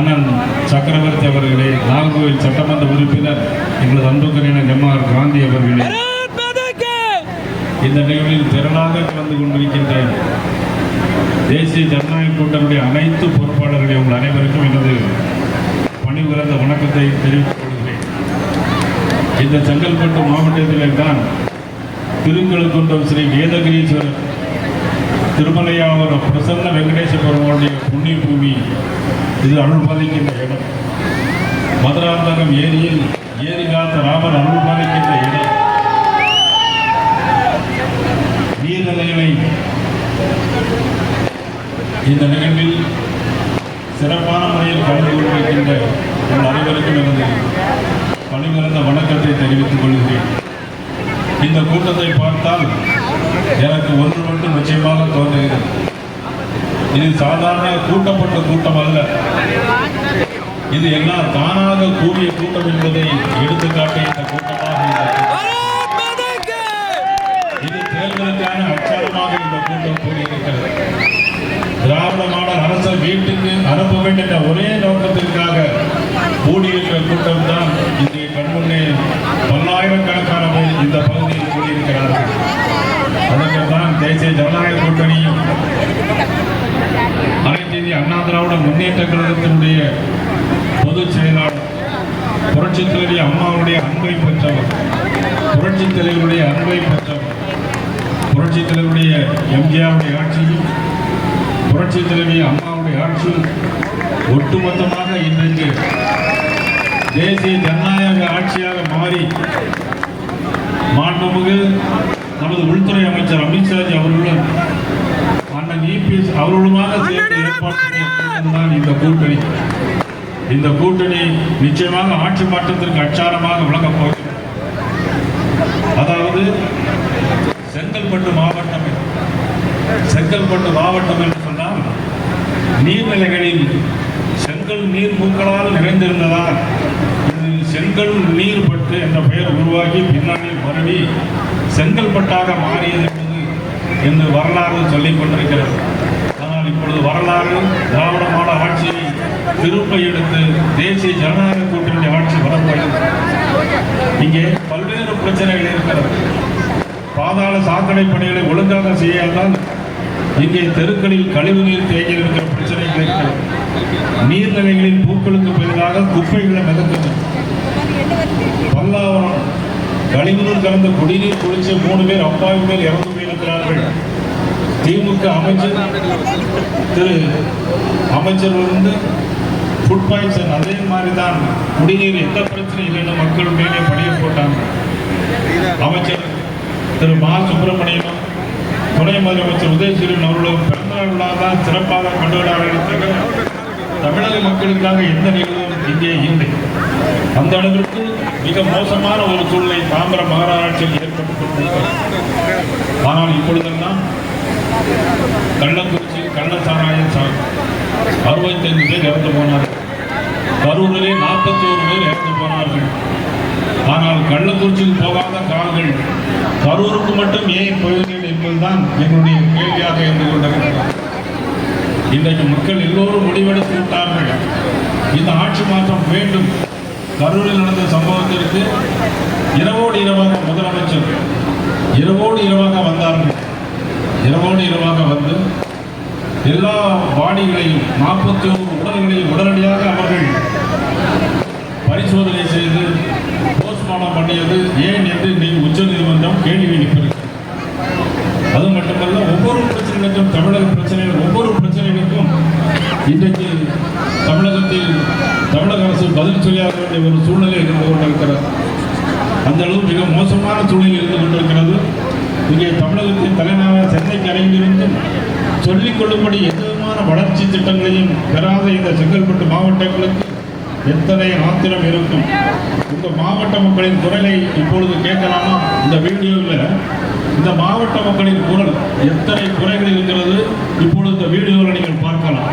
அண்ணன் சக்கரவர்த்தி அவர்களே நாகர்கோவில் சட்டமன்ற உறுப்பினர் எங்களது அன்புக்கரின எம்ஆர் காந்தி அவர்களே. இந்த நிகழ்வில் திரளாக கலந்து கொண்டிருக்கின்ற தேசிய ஜனநாயக கூட்டணியுடைய அனைத்து பொறுப்பாளர்களே உங்கள் அனைவருக்கும் எனது பணி உயர்ந்த வணக்கத்தை தெரிவித்துக் கொள்கிறேன். இந்த செங்கல்பட்டு மாவட்டத்திலே தான் திருங்கலுக்குன்றம் ஸ்ரீ வேதகிரீஸ்வரர் திருமலையாவர பிரசன்ன வெங்கடேஸ்வரனுடைய புண்ணிய பூமி இது அருள் பாதிக்கின்ற இடம். மதுராந்தகம் ஏரியில் ஏரி காத்த ராமர் அருள் பாதிக்கின்ற இடம் நீர்நிலைகளை இந்த நிகழ்வில் சிறப்பான முறையில் கலந்து கொண்டிருக்கின்ற உங்கள் அனைவருக்கும் எனது பணிமிறந்த வணக்கத்தை தெரிவித்துக் கொள்கிறேன். இந்த கூட்டத்தை பார்த்தால் எனக்கு ஒன்று மட்டும் நிச்சயமாக தோன்றுகிறது. இது சாதாரண கூட்டப்பட்ட கூட்டம் அல்ல. இது எல்லாம் தானாக கூடிய கூட்டம் என்பதை எடுத்துக்காட்டு இந்த கூட்டமாக இது தேர்தலுக்கான அச்சாரமாக இந்த கூட்டம் கூடியிருக்கிறது. திராவிட மாடல் அரசை வீட்டுக்கு அனுப்ப வேண்டிய ஒரே நோக்கத்திற்காக கூடியிருக்கிற கூட்டம் தான் இங்கே கண்முன்னே பல்லாயிரக்கணக்கான இந்த திராவிட முன்னேற்ற கழகத்தினுடைய பொதுச் செயலாளர் புரட்சித் தலைவி அம்மாவுடைய அன்பை பெற்றவர் புரட்சித் தலைவருடைய அன்பை பெற்றவர் புரட்சித் தலைவருடைய எம்ஜிஆருடைய ஆட்சியும் புரட்சித் தலைவி அம்மாவுடைய ஆட்சியும் ஒட்டுமொத்தமாக இன்றைக்கு தேசிய ஜனநாயக ஆட்சியாக மாறி மாண்புமிகு நமது உள்துறை அமைச்சர் அமித்ஷாஜி அவர்களுடன் அண்ணன் இபிஎஸ் அவர்களுமாக சேர்ந்து ஏற்பாடு இந்த கூட்டணி. இந்த கூட்டணி நிச்சயமாக ஆட்சி மாற்றத்திற்கு அச்சாரமாக விளங்கப் போகிறது. அதாவது செங்கல்பட்டு மாவட்டம் செங்கல்பட்டு மாவட்டம் என்று சொன்னால் நீர்நிலைகளில் செங்கல் நீர் பூக்களால் நிறைந்திருந்ததால் இது செங்கல் நீர் பட்டு என்ற பெயர் உருவாகி பின்னாளில் பரவி செங்கல்பட்டாக மாறியது என்பது என்று வரலாறு சொல்லிக் கொண்டிருக்கிறது. இப்பொழுது வரலாறு திராவிட மாடல் ஆட்சியை திருப்ப எடுத்து தேசிய ஜனநாயக கூட்டணி ஆட்சி வரப்போகிறது இங்கே பல்வேறு பிரச்சனைகள் இருக்கிறது. பாதாள சாக்கடை பணிகளை ஒழுங்காக செய்யாதால் இங்கே தெருக்களில் கழிவு நீர் தேங்கி இருக்கிற பிரச்சனைகள் இருக்கிறது. நீர்நிலைகளின் பூக்களுக்கு பதிலாக குப்பைகளை மிதக்குது. பல்லாவரம் கழிவுநீர் கலந்த குடிநீர் குளிச்சு மூணு பேர் அப்பாவி மேல் இறந்து போயிருக்கிறார்கள். திமுக அமைச்சர் திரு அமைச்சர் வந்து ஃபுட் பாய்சன் அதே மாதிரி தான் குடிநீர் எந்த பிரச்சனை இல்லைன்னு மக்கள் மேலே பணிய போட்டாங்க. அமைச்சர் திரு மா. சுப்பிரமணியனும் துணை முதலமைச்சர் உதயசூரியன் அவர்களும் பிறந்தநாள் விழா தான் சிறப்பாக கொண்டாடுகிறார்கள் தமிழக மக்களுக்காக எந்த நிகழ்வும் இங்கே இல்லை. அந்த அளவிற்கு மிக மோசமான ஒரு சூழ்நிலை தாமிர மாநகராட்சியில் ஏற்பட்டுக் கொண்டிருக்கிறது. ஆனால் இப்பொழுதெல்லாம் கள்ளக்குறிச்சி கள்ள சாராயம் சார் அறுபத்தைந்து பேர் இறந்து போனார்கள். கரூரிலே நாற்பத்தி ஒரு பேர் இறந்து போனார்கள். ஆனால் கள்ளக்குறிச்சிக்கு போகாத கால்கள் கரூருக்கு மட்டும் ஏன் போகிறேன் என்பதுதான் என்னுடைய கேள்வியாக இருந்து கொண்டிருக்கிறது. இன்றைக்கு மக்கள் எல்லோரும் முடிவெடுத்து விட்டார்கள். இந்த ஆட்சி மாற்றம் வேண்டும். கரூரில் நடந்த சம்பவத்திற்கு இரவோடு இரவாக முதலமைச்சர் இரவோடு இரவாக வந்தார்கள். இரவோடு இரவாக வந்து எல்லா பாடிகளையும் நாற்பத்தி ஒரு உடல்களையும் உடனடியாக அவர்கள் பரிசோதனை செய்து போஸ்ட்மார்ட்டம் பண்ணியது. ஏன் என்று இன்னைக்கு உச்சநீதிமன்றம் கேள்வி எழுப்பியிருக்கு அது மட்டுமல்ல ஒவ்வொரு பிரச்சனைகளுக்கும் தமிழக பிரச்சனைகள் ஒவ்வொரு பிரச்சனைகளுக்கும் இன்றைக்கு தமிழகத்தில் தமிழக அரசு பதில் சொல்லியாக வேண்டிய ஒரு சூழ்நிலை இருந்து கொண்டிருக்கிறது அந்த அளவு மிக மோசமான சூழ்நிலை இருந்து கொண்டிருக்கிறது இங்கே தமிழகத்தின் தலைநகராக சென்னைக்கு அருகிலிருந்தும் சொல்லிக் கொள்ளும்படி எந்த வளர்ச்சி திட்டங்களையும் பெறாத இந்த செங்கல்பட்டு மாவட்டங்களுக்கு எத்தனை ஆத்திரம் இருக்கும்? இந்த மாவட்ட மக்களின் குரலை இப்பொழுது கேட்கலாமா? இந்த வீடியோவில் இந்த மாவட்ட மக்களின் குரல் எத்தனை குறைகள் இருக்கிறது? இப்பொழுது இந்த வீடியோவில் நீங்கள் பார்க்கலாம்.